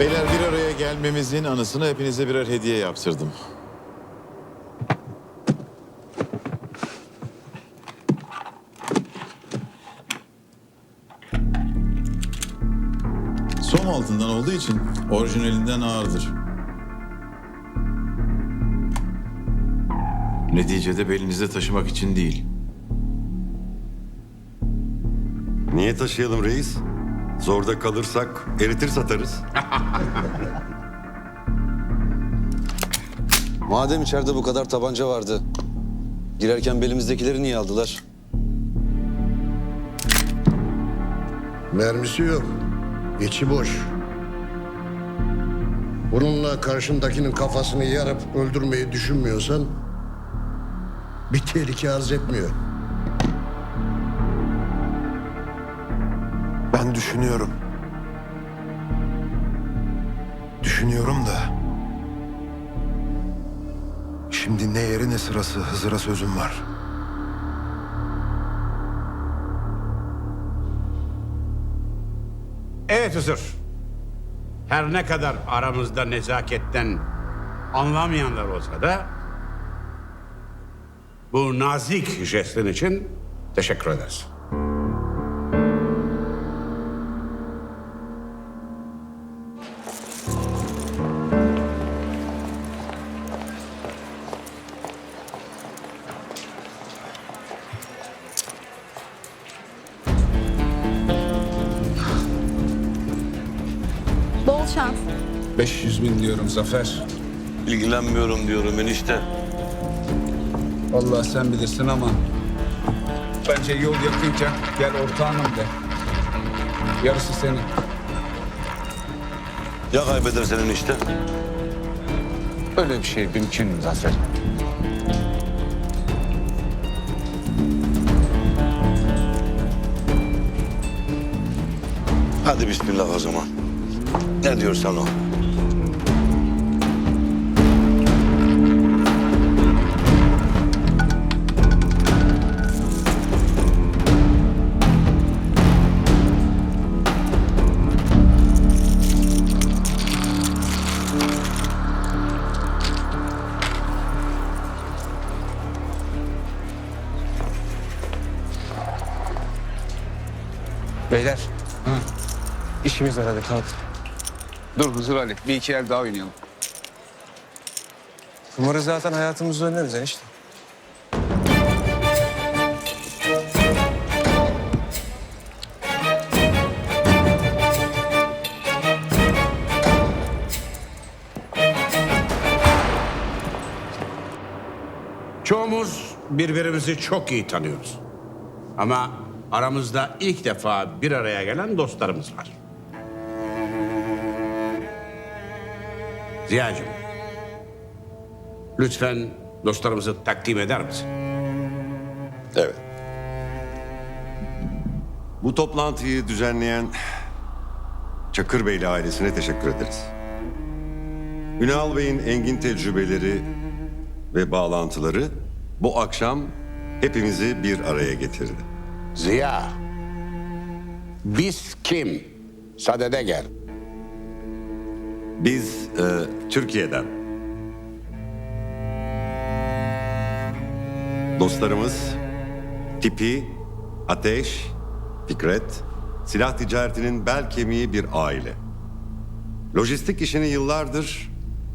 Beyler bir araya gelmemizin anısına hepinize birer hediye yaptırdım. Som altından olduğu için orijinalinden ağırdır. Neticede belinizde taşımak için değil. Niye taşıyalım reis? Zorda kalırsak eritir satarız. Madem içeride bu kadar tabanca vardı, girerken belimizdekileri niye aldılar? Mermisi yok. İçi boş. Bununla karşındakinin kafasını yarıp öldürmeyi düşünmüyorsan bir tehlike arz etmiyor. Düşünüyorum. Düşünüyorum da. Şimdi ne yeri ne sırası Hızır'a sözüm var. Evet Hızır. Her ne kadar aramızda nezaketten anlamayanlar olsa da bu nazik jestin için teşekkür ederiz. 500 bin diyorum Zafer. İlgilenmiyorum diyorum enişte. Vallahi sen bilirsin ama bence yol yakınken gel ortağınım de. Yarısı senin. Ya kaybedersen enişte? Öyle bir şey mümkün mü Zafer? Hadi bismillah o zaman. Ne diyorsan o. İşimiz var hadi kalk. Dur Hızır Ali. Bir iki el daha oynayalım. Kumarı zaten hayatımızda oynarız enişte. Çoğumuz birbirimizi çok iyi tanıyoruz. Ama aramızda ilk defa bir araya gelen dostlarımız var. Ziya'cığım, lütfen dostlarımızı takdim eder misin? Evet. Bu toplantıyı düzenleyen Çakır Beyli ailesine teşekkür ederiz. Ünal Bey'in engin tecrübeleri ve bağlantıları bu akşam hepimizi bir araya getirdi. Ziya, biz kim? Sadede gel. Biz e, Türkiye'den dostlarımız Tipi, Ateş, Fikret, silah ticaretinin bel kemiği bir aile. Lojistik işini yıllardır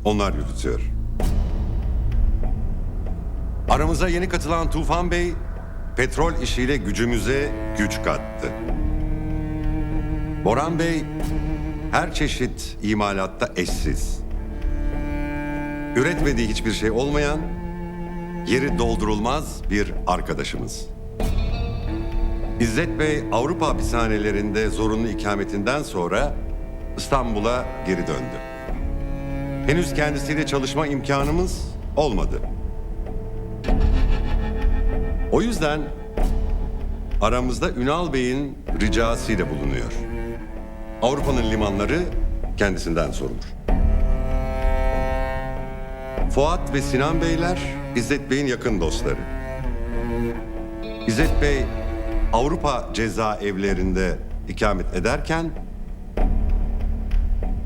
onlar yürütüyor. Aramıza yeni katılan Tufan Bey, petrol işiyle gücümüze güç kattı. Boran Bey, her çeşit imalatta eşsiz. Üretmediği hiçbir şey olmayan, yeri doldurulmaz bir arkadaşımız. İzzet Bey Avrupa hapishanelerinde zorunlu ikametinden sonra İstanbul'a geri döndü. Henüz kendisiyle çalışma imkanımız olmadı. O yüzden aramızda Ünal Bey'in ricasıyla bulunuyor. Avrupa'nın limanları kendisinden sorulur. Fuat ve Sinan Beyler İzzet Bey'in yakın dostları. İzzet Bey Avrupa cezaevlerinde ikamet ederken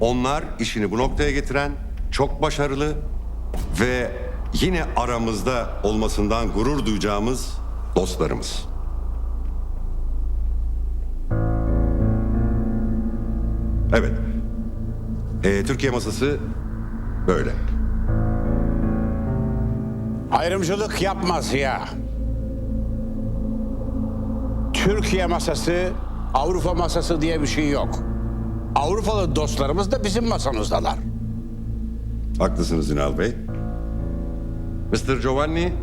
Onlar işini bu noktaya getiren çok başarılı ve yine aramızda olmasından gurur duyacağımız dostlarımız. Evet. Ee, Türkiye masası böyle. Ayrımcılık yapmaz ya. Türkiye masası, Avrupa masası diye bir şey yok. Avrupalı dostlarımız da bizim masamızdalar. Haklısınız Ünal Bey. Mr. Giovanni,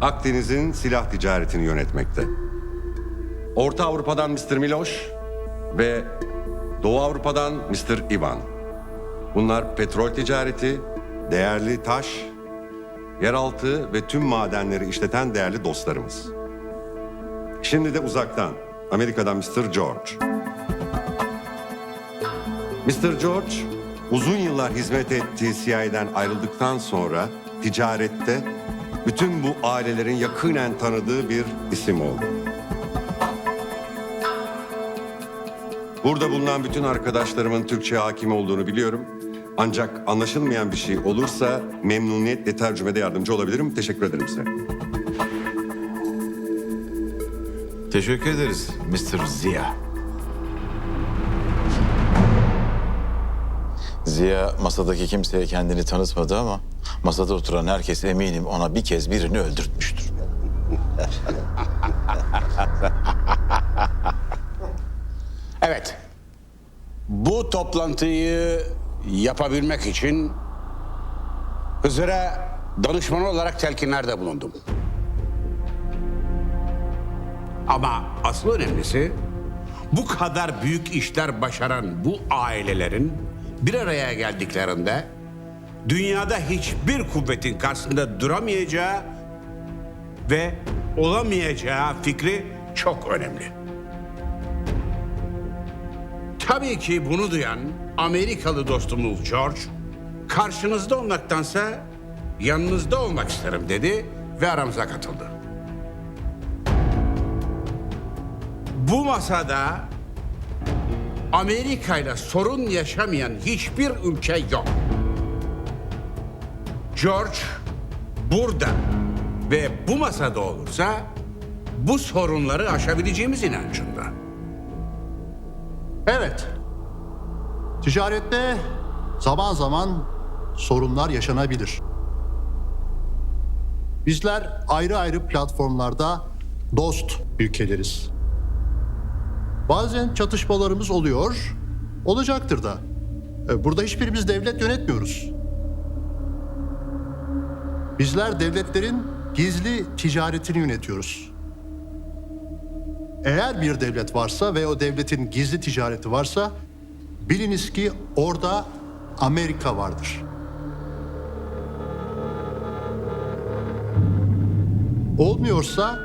Akdeniz'in silah ticaretini yönetmekte. Orta Avrupa'dan Mr. Miloš ve Doğu Avrupa'dan Mr. Ivan. Bunlar petrol ticareti, değerli taş, yeraltı ve tüm madenleri işleten değerli dostlarımız. Şimdi de uzaktan, Amerika'dan Mr. George. Mr. George uzun yıllar hizmet ettiği CIA'den ayrıldıktan sonra ticarette bütün bu ailelerin yakinen tanıdığı bir isim oldu. Burada bulunan bütün arkadaşlarımın Türkçe hakim olduğunu biliyorum. Ancak anlaşılmayan bir şey olursa memnuniyetle tercümede yardımcı olabilirim. Teşekkür ederim size. Teşekkür ederiz Mr. Ziya. Ziya masadaki kimseye kendini tanıtmadı ama masada oturan herkes eminim ona bir kez birini öldürtmüştür. Evet. Toplantıyı yapabilmek için Hızır'a danışman olarak telkinlerde bulundum. Ama asıl önemlisi bu kadar büyük işler başaran bu ailelerin bir araya geldiklerinde dünyada hiçbir kuvvetin karşısında duramayacağı ve olamayacağı fikri çok önemli. Tabii ki bunu duyan Amerikalı dostumuz George, karşınızda olmaktansa yanınızda olmak isterim dedi ve aramıza katıldı. Bu masada Amerika ile sorun yaşamayan hiçbir ülke yok. George burada ve bu masada olursa bu sorunları aşabileceğimiz inancında. Evet. Ticarette zaman zaman sorunlar yaşanabilir. Bizler ayrı ayrı platformlarda dost ülkeleriz. Bazen çatışmalarımız oluyor, olacaktır da. E, Burada hiçbirimiz devlet yönetmiyoruz. Bizler devletlerin gizli ticaretini yönetiyoruz. Eğer bir devlet varsa ve o devletin gizli ticareti varsa biliniz ki orada Amerika vardır. Olmuyorsa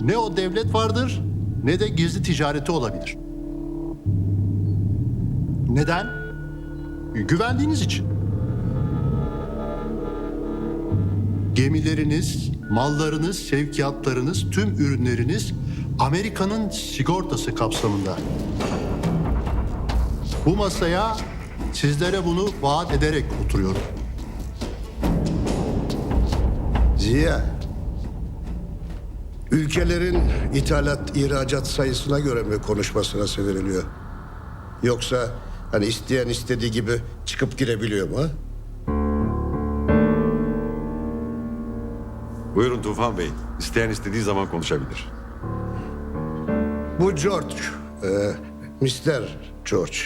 ne o devlet vardır ne de gizli ticareti olabilir. Neden? Güvendiğiniz için. Gemileriniz, mallarınız, sevkiyatlarınız, tüm ürünleriniz Amerika'nın sigortası kapsamında. Bu masaya sizlere bunu vaat ederek oturuyorum. Ziya, ülkelerin ithalat, ihracat sayısına göre mi konuşma sırası veriliyor? Yoksa hani isteyen istediği gibi çıkıp girebiliyor mu? ha? Buyurun Tufan Bey. İsteyen istediği zaman konuşabilir. Bu George, e, Mr. George,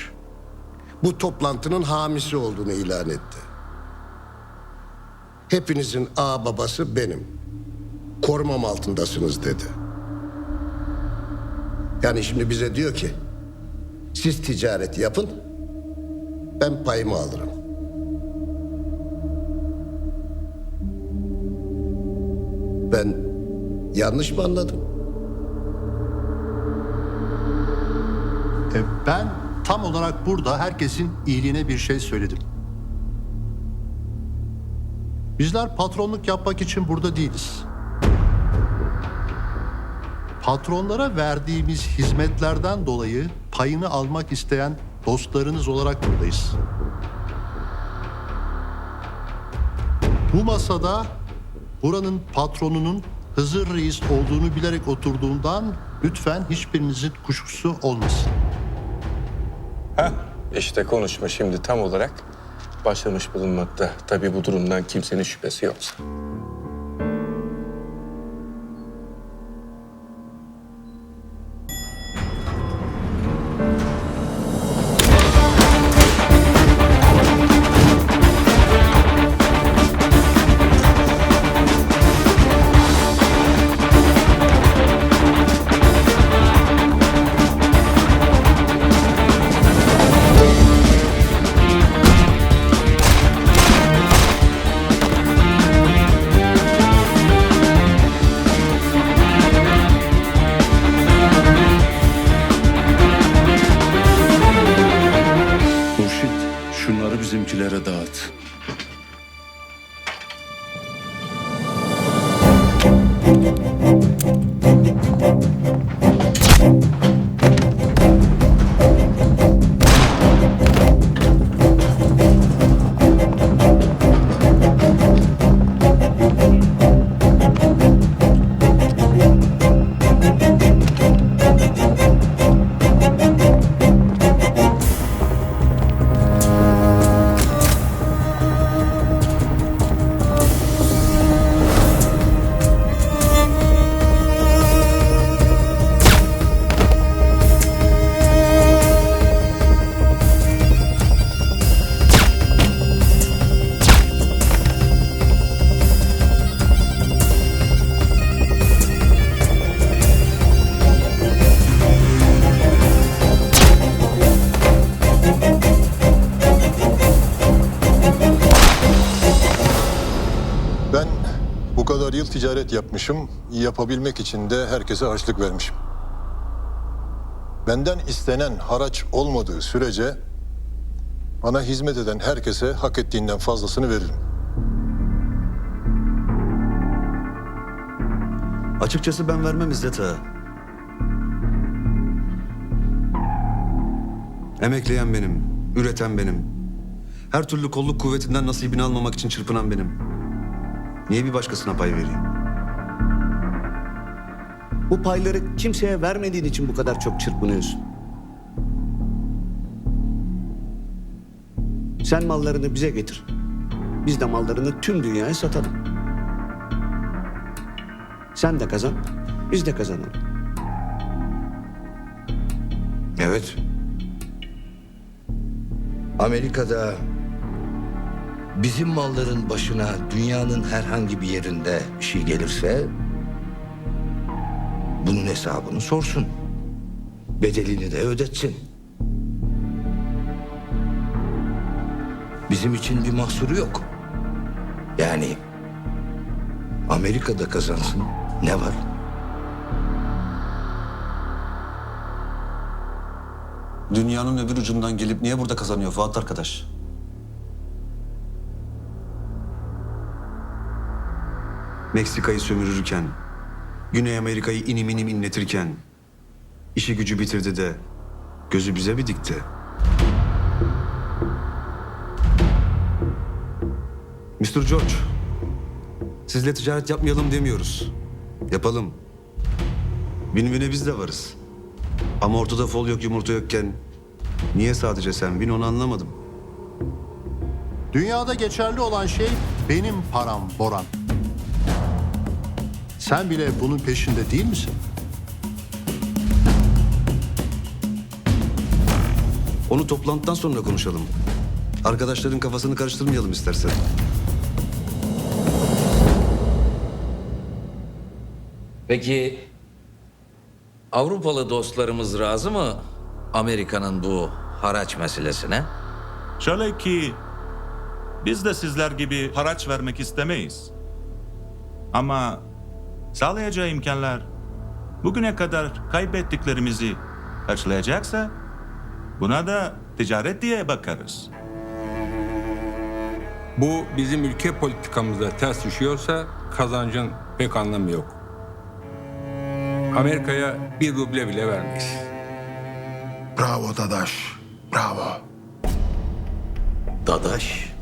bu toplantının hamisi olduğunu ilan etti. Hepinizin ağ babası benim. Korumam altındasınız dedi. Yani şimdi bize diyor ki, siz ticaret yapın, ben payımı alırım. Ben yanlış mı anladım? E, ben tam olarak burada herkesin iyiliğine bir şey söyledim. Bizler patronluk yapmak için burada değiliz. Patronlara verdiğimiz hizmetlerden dolayı payını almak isteyen dostlarınız olarak buradayız. Bu masada buranın patronunun Hızır Reis olduğunu bilerek oturduğundan lütfen hiçbirinizin kuşkusu olmasın. İşte konuşma şimdi tam olarak başlamış bulunmakta. Tabii bu durumdan kimsenin şüphesi yoksa. Bizimkilere dağıt. Ticaret yapmışım. Yapabilmek için de herkese harçlık vermişim. Benden istenen haraç olmadığı sürece bana hizmet eden herkese hak ettiğinden fazlasını veririm. Açıkçası ben vermem İzzet Ağa. Emekleyen benim, üreten benim. Her türlü kolluk kuvvetinden nasibini almamak için çırpınan benim. Niye bir başkasına pay vereyim? Bu payları kimseye vermediğin için bu kadar çok çırpınıyorsun. Sen mallarını bize getir. Biz de mallarını tüm dünyaya satalım. Sen de kazan, biz de kazanalım. Evet. Amerika'da bizim malların başına dünyanın herhangi bir yerinde bir şey gelirse bunun hesabını sorsun. Bedelini de ödetsin. Bizim için bir mahsuru yok. Yani Amerika'da kazansın ne var? Dünyanın öbür ucundan gelip niye burada kazanıyor Fuat arkadaş? Meksika'yı sömürürken, Güney Amerika'yı inim inim inletirken, işi gücü bitirdi de gözü bize mi dikti? Mr. George, sizle ticaret yapmayalım demiyoruz. Yapalım. Win-win'e biz de varız. Ama ortada fol yok yumurta yokken niye sadece sen win onu anlamadım. Dünyada geçerli olan şey benim param Boran. Sen bile bunun peşinde değil misin? Onu toplantıdan sonra konuşalım. Arkadaşların kafasını karıştırmayalım istersen. Peki Avrupalı dostlarımız razı mı Amerika'nın bu haraç meselesine? Şöyle ki biz de sizler gibi haraç vermek istemeyiz. Ama sağlayacağı imkanlar bugüne kadar kaybettiklerimizi karşılayacaksa buna da ticaret diye bakarız. Bu bizim ülke politikamıza ters düşüyorsa kazancın pek anlamı yok. Amerika'ya bir ruble bile vermeyiz. Bravo Dadaş. Bravo. Dadaş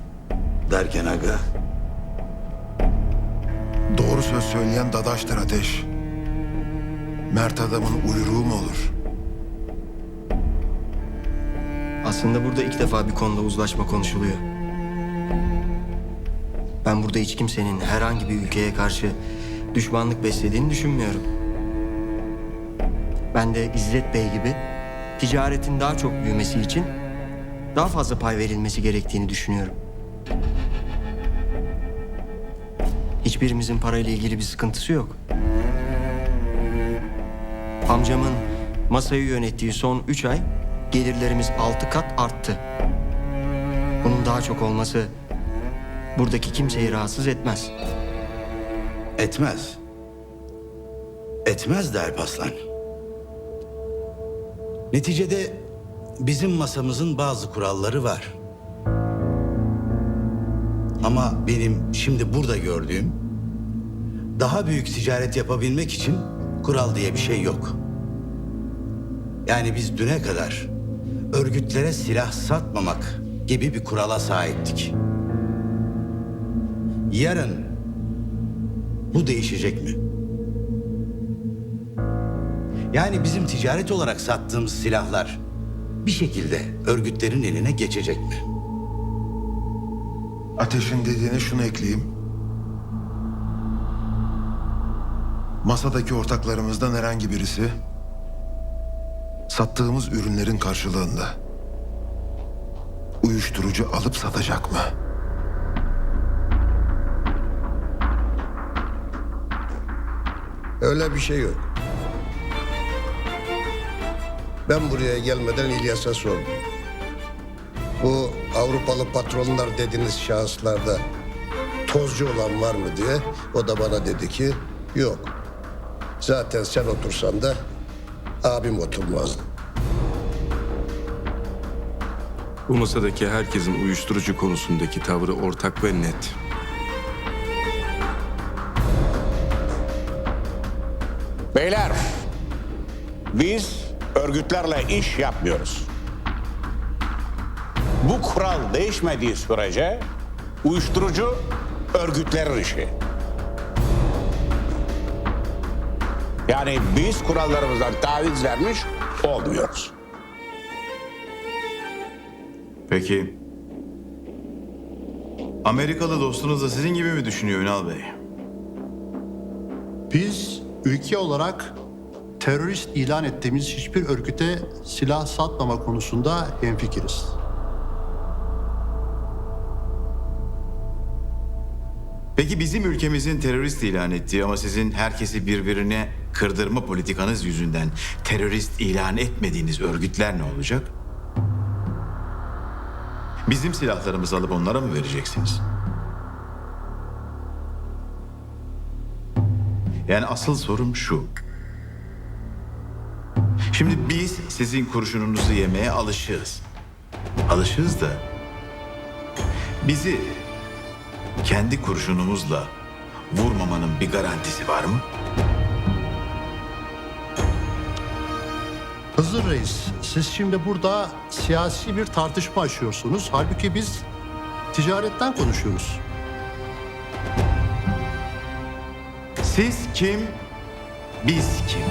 derken aga. Doğru söz söyleyen dadaştır Ateş. Mert adamın uyruğu mu olur? Aslında burada ilk defa bir konuda uzlaşma konuşuluyor. Ben burada hiç kimsenin herhangi bir ülkeye karşı düşmanlık beslediğini düşünmüyorum. Ben de İzzet Bey gibi ticaretin daha çok büyümesi için daha fazla pay verilmesi gerektiğini düşünüyorum. Hiçbirimizin parayla ilgili bir sıkıntısı yok. Amcamın masayı yönettiği son üç ay gelirlerimiz altı kat arttı. Bunun daha çok olması buradaki kimseyi rahatsız etmez. Etmez. Etmez der Paslan. Neticede bizim masamızın bazı kuralları var. Ama benim şimdi burada gördüğüm daha büyük ticaret yapabilmek için kural diye bir şey yok. Yani biz düne kadar örgütlere silah satmamak gibi bir kurala sahiptik. Yarın bu değişecek mi? Yani bizim ticaret olarak sattığımız silahlar bir şekilde örgütlerin eline geçecek mi? Ateş'in dediğine şunu ekleyeyim. Masadaki ortaklarımızdan herhangi birisi sattığımız ürünlerin karşılığında uyuşturucu alıp satacak mı? Öyle bir şey yok. Ben buraya gelmeden İlyas'a sordum. Bu Avrupalı patronlar dediğiniz şahıslarda tozcu olan var mı diye. O da bana dedi ki yok. Zaten sen otursan da abim oturmazdı. Bu masadaki herkesin uyuşturucu konusundaki tavrı ortak ve net. Beyler, biz örgütlerle iş yapmıyoruz. Bu kural değişmediği sürece uyuşturucu örgütlerin işi. Yani biz kurallarımızdan taviz vermiş olmuyoruz. Peki. Amerikalı dostunuz da sizin gibi mi düşünüyor Ünal Bey? Biz ülke olarak terörist ilan ettiğimiz hiçbir örgüte silah satmama konusunda hemfikiriz. Peki bizim ülkemizin terörist ilan ettiği ama sizin herkesi birbirine kırdırma politikanız yüzünden terörist ilan etmediğiniz örgütler ne olacak? Bizim silahlarımızı alıp onlara mı vereceksiniz? Yani asıl sorum şu. Şimdi biz sizin kurşununuzu yemeye alışığız. Alışığız da bizi kendi kurşunumuzla vurmamanın bir garantisi var mı? Hızır Reis, siz şimdi burada siyasi bir tartışma açıyorsunuz. Halbuki biz ticaretten konuşuyoruz. Siz kim? Biz kim?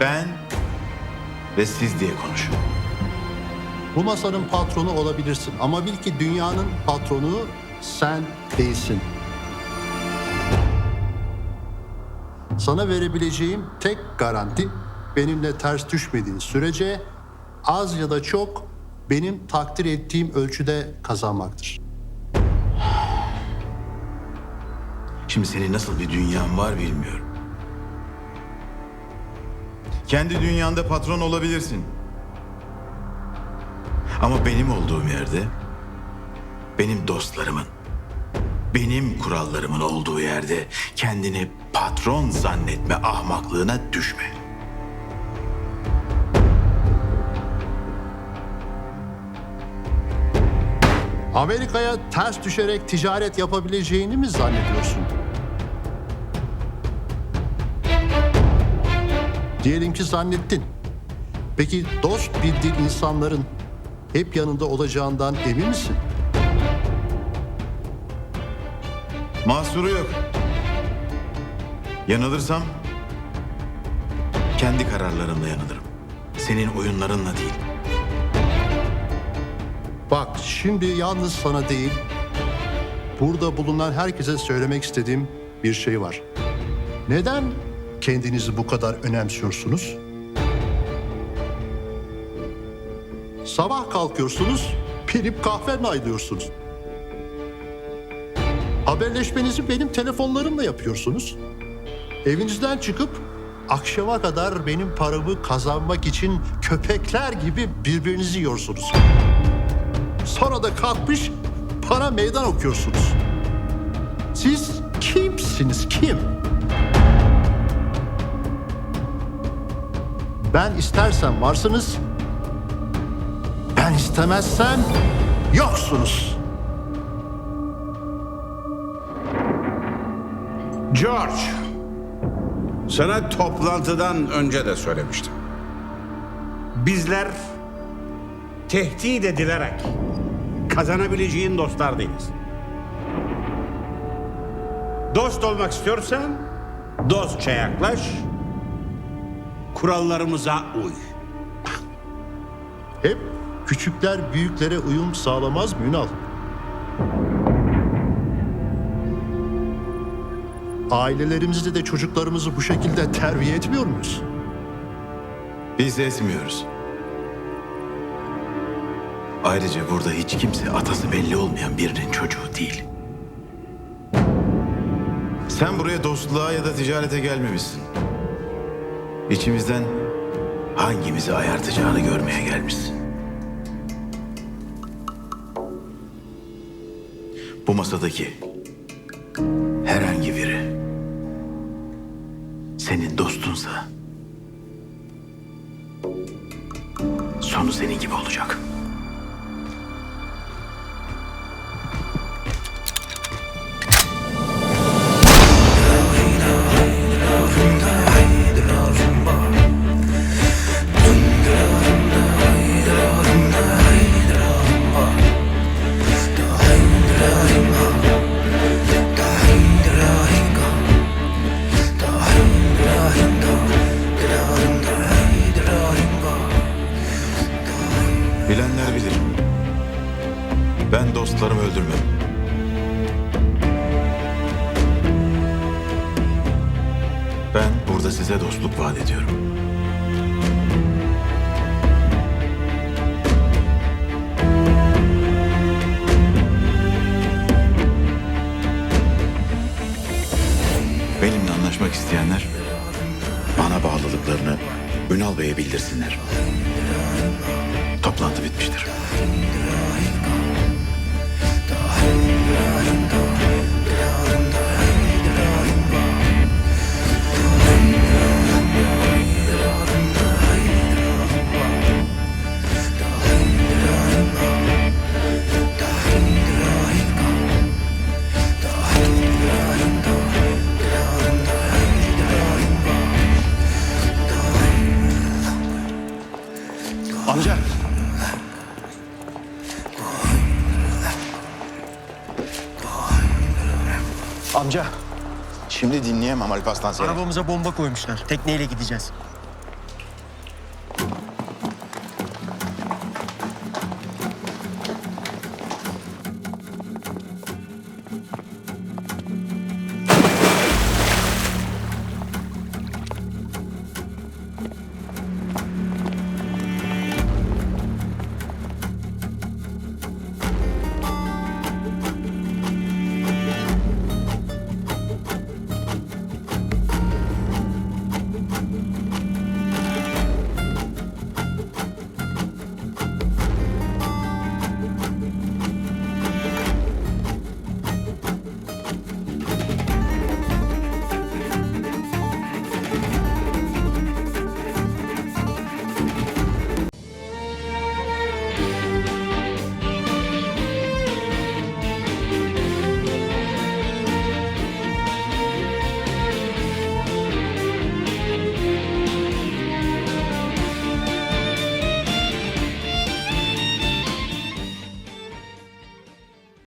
Ben ve siz diye konuşun. Bu masanın patronu olabilirsin ama bil ki dünyanın patronu sen değilsin. Sana verebileceğim tek garanti benimle ters düşmediğin sürece az ya da çok benim takdir ettiğim ölçüde kazanmaktır. Şimdi senin nasıl bir dünyan var bilmiyorum. Kendi dünyanda patron olabilirsin. Ama benim olduğum yerde, benim dostlarımın, benim kurallarımın olduğu yerde kendini patron zannetme ahmaklığına düşme. Amerika'ya ters düşerek ticaret yapabileceğini mi zannediyorsun? Diyelim ki zannettin. Peki dost bildiğin insanların hep yanında olacağından emin misin? Mahsuru yok. Yanılırsam kendi kararlarımla yanılırım. Senin oyunlarınla değil. Bak şimdi yalnız sana değil, burada bulunan herkese söylemek istediğim bir şey var. Neden kendinizi bu kadar önemsiyorsunuz? Sabah kalkıyorsunuz, pirip kahve naylıyorsunuz. Haberleşmenizi benim telefonlarımla yapıyorsunuz. Evinizden çıkıp akşama kadar benim paramı kazanmak için köpekler gibi birbirinizi yiyorsunuz. Sonra da kalkmış para meydan okuyorsunuz. Siz kimsiniz kim? Ben istersen varsınız. Ben istemezsem yoksunuz. George, sana toplantıdan önce de söylemiştim. Bizler tehdit edilerek kazanabileceğin dostlar değiliz. Dost olmak istiyorsan dostça yaklaş, kurallarımıza uy. Hep küçükler büyüklere uyum sağlamaz mı Ünal? Ailelerimizi de çocuklarımızı bu şekilde terbiye etmiyor muyuz? Biz etmiyoruz. Ayrıca burada hiç kimse atası belli olmayan birinin çocuğu değil. Sen buraya dostluğa ya da ticarete gelmemişsin. İçimizden hangimizi ayartacağını görmeye gelmişsin. Bu masadaki senin dostunsa sonu senin gibi olacak. Bilenler bilir. Ben dostlarımı öldürmem. Ben burada size dostluk vaat ediyorum. Benimle anlaşmak isteyenler bana bağlılıklarını Ünal Bey'e bildirsinler. Toplantı bitmiştir. Dinleyemem Alparslan seni. Arabamıza bomba koymuşlar. Tekneyle gideceğiz.